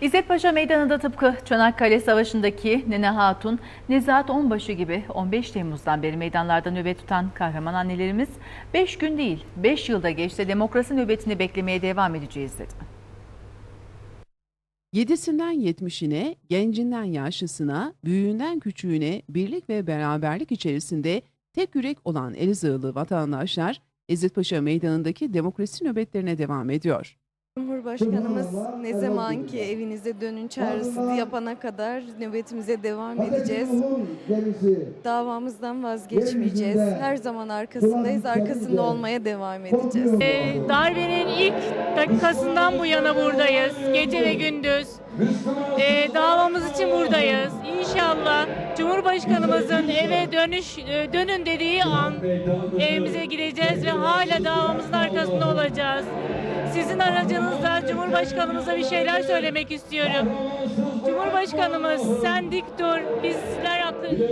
İzzet Paşa Meydanı'nda tıpkı Çanakkale Savaşı'ndaki Nene Hatun, Nezahat Onbaşı gibi 15 Temmuz'dan beri meydanlarda nöbet tutan kahraman annelerimiz 5 gün değil 5 yılda geçse demokrasi nöbetini beklemeye devam edeceğiz dedi. Yedisinden yetmişine, gencinden yaşlısına, büyüğünden küçüğüne birlik ve beraberlik içerisinde tek yürek olan Elazığlı vatandaşlar İzzet Meydanı'ndaki demokrasi nöbetlerine devam ediyor. Cumhurbaşkanımız ne zamanki evinize dönün çağrısı yapana kadar nöbetimize devam edeceğiz. Davamızdan vazgeçmeyeceğiz. Her zaman arkasındayız. Arkasında olmaya devam edeceğiz. Ee, darbenin ilk dakikasından bu yana buradayız. Gece ve gündüz. Ee, davamız için buradayız. İnşallah Cumhurbaşkanımızın eve dönüş e, dönün dediği an evimize gideceğiz ve hala davamızın arkasında olacağız. Sizin aracınızla Cumhurbaşkanımıza bir şeyler söylemek istiyorum. Cumhurbaşkanımız sen dik dur. Bizler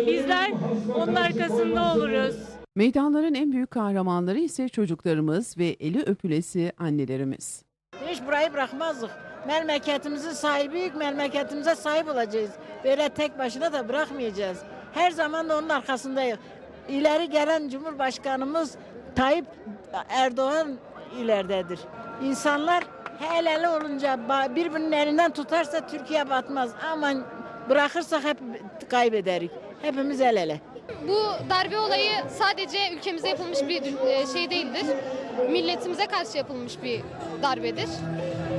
bizler onun arkasında oluruz. Meydanların en büyük kahramanları ise çocuklarımız ve eli öpülesi annelerimiz. Hiç burayı bırakmazdık. Memleketimizin sahibiyik, memleketimize sahip olacağız. Böyle tek başına da bırakmayacağız. Her zaman da onun arkasındayız. İleri gelen Cumhurbaşkanımız Tayyip Erdoğan ileridedir. İnsanlar el ele olunca birbirinin elinden tutarsa Türkiye batmaz. Ama bırakırsak hep kaybederiz. Hepimiz el ele. Bu darbe olayı sadece ülkemize yapılmış bir e, şey değildir. Milletimize karşı yapılmış bir darbedir.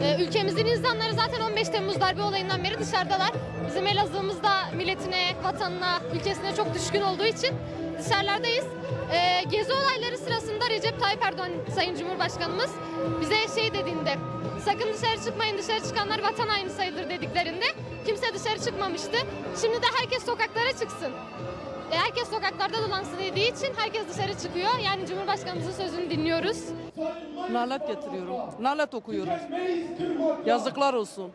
E, Ülkemizin insanları zaten 15 Temmuz darbe olayından beri dışarıdalar. Bizim Elazığ'ımız da milletine, vatanına, ülkesine çok düşkün olduğu için dışarılardayız. E, Gezi olayları sırasında Recep Tayyip Erdoğan Sayın Cumhurbaşkanımız bize şey dediğinde sakın dışarı çıkmayın dışarı çıkanlar vatan haini sayılır dediklerinde kimse dışarı çıkmamıştı. Şimdi de herkes sokaklara çıksın. Herkes sokaklarda dolansın dediği için herkes dışarı çıkıyor. Yani Cumhurbaşkanımızın sözünü dinliyoruz. Nalet getiriyorum. Nalet okuyorum. Yazıklar olsun.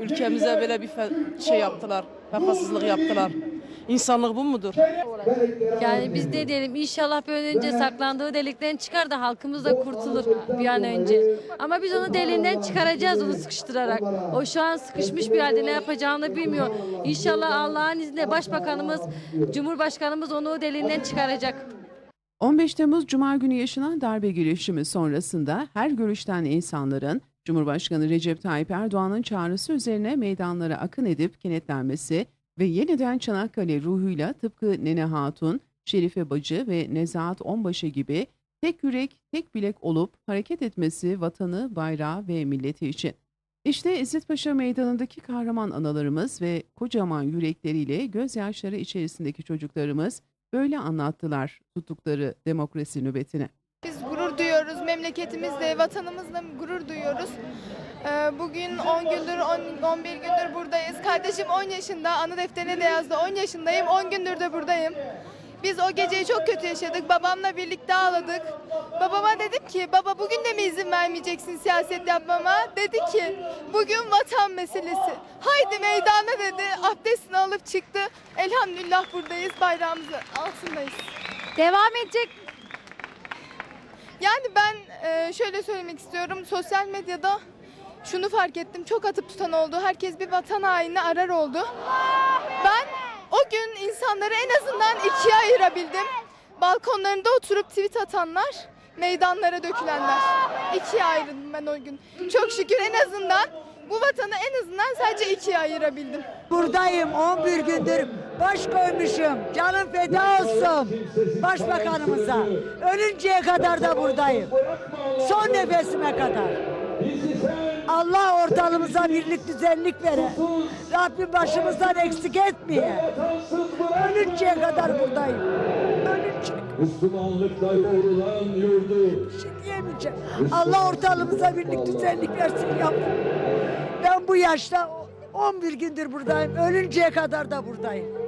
Ülkemize böyle bir şey yaptılar. Vefasızlık yaptılar. İnsanlık bu mudur? Yani biz de diyelim inşallah bir an önce saklandığı delikten çıkar da halkımız da kurtulur bir an önce. Ama biz onu deliğinden çıkaracağız onu sıkıştırarak. O şu an sıkışmış bir halde ne yapacağını bilmiyor. İnşallah Allah'ın izniyle başbakanımız, cumhurbaşkanımız onu o deliğinden çıkaracak. 15 Temmuz Cuma günü yaşanan darbe girişimi sonrasında her görüşten insanların Cumhurbaşkanı Recep Tayyip Erdoğan'ın çağrısı üzerine meydanlara akın edip kenetlenmesi ve yeniden Çanakkale ruhuyla tıpkı Nene Hatun, Şerife Bacı ve Nezahat Onbaşı gibi tek yürek, tek bilek olup hareket etmesi vatanı, bayrağı ve milleti için. İşte İzzet Paşa Meydanı'ndaki kahraman analarımız ve kocaman yürekleriyle gözyaşları içerisindeki çocuklarımız böyle anlattılar tuttukları demokrasi nöbetini. Memleketimizle, vatanımızla gurur duyuyoruz. Ee, Bugün 10 gündür, 10, 11 gündür buradayız. Kardeşim 10 yaşında, anı defterine de yazdı. 10 yaşındayım, 10 gündür de buradayım. Biz o geceyi çok kötü yaşadık. Babamla birlikte ağladık. Babama dedim ki, baba bugün de mi izin vermeyeceksin siyaset yapmama? Dedi ki, bugün vatan meselesi. Haydi meydana dedi. Abdestini alıp çıktı. Elhamdülillah buradayız, bayrağımızı altındayız. Devam edecek. Yani ben e, şöyle söylemek istiyorum. Sosyal medyada şunu fark ettim. Çok atıp tutan oldu. Herkes bir vatan haini arar oldu. Ben o gün insanları en azından ikiye ayırabildim. Balkonlarında oturup tweet atanlar, meydanlara dökülenler. İkiye ayırdım ben o gün. Çok şükür en azından bu vatanı en azından sadece ikiye ayırabildim. Buradayım 11 gündür baş koymuşum. Canım feda olsun başbakanımıza. Ölünceye kadar da buradayım. Son nefesime kadar. Allah ortalığımıza birlik düzenlik vere. Rabbim başımızdan eksik etmeye. Ölünceye kadar buradayım. Ölünceye Müslümanlıkla yoğrulan yurdu. bir şey diyemeyeceğim. Allah ortalığımıza birlik düzenlik versin yavrum. Ben bu yaşta 11 gündür buradayım. Ölünceye kadar da buradayım.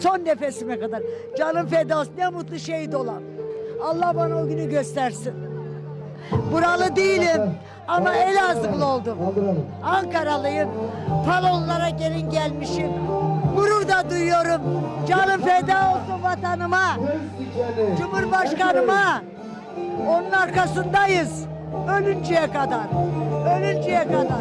Son nefesime kadar. Canım feda olsun. Ne mutlu şehit olan. Allah bana o günü göstersin. Buralı değilim ama Elazığlı oldum. Ankaralıyım. Palonlara gelin gelmişim. Gurur da duyuyorum. Canım feda olsun vatanıma. Cumhurbaşkanıma. Onun arkasındayız. Ölünceye kadar. Ölünceye kadar.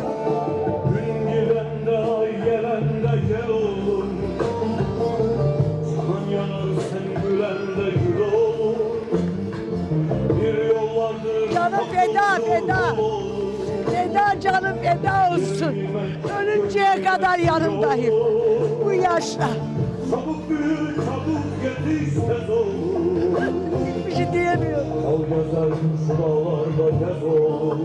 Feda canım feda olsun. Ölünceye kadar yanımdayım. Bu yaşta. Çabuk büyür, çabuk yetiş tez ol. Bir şey diyemiyorum. Al gezer şu dağlarda gez ol.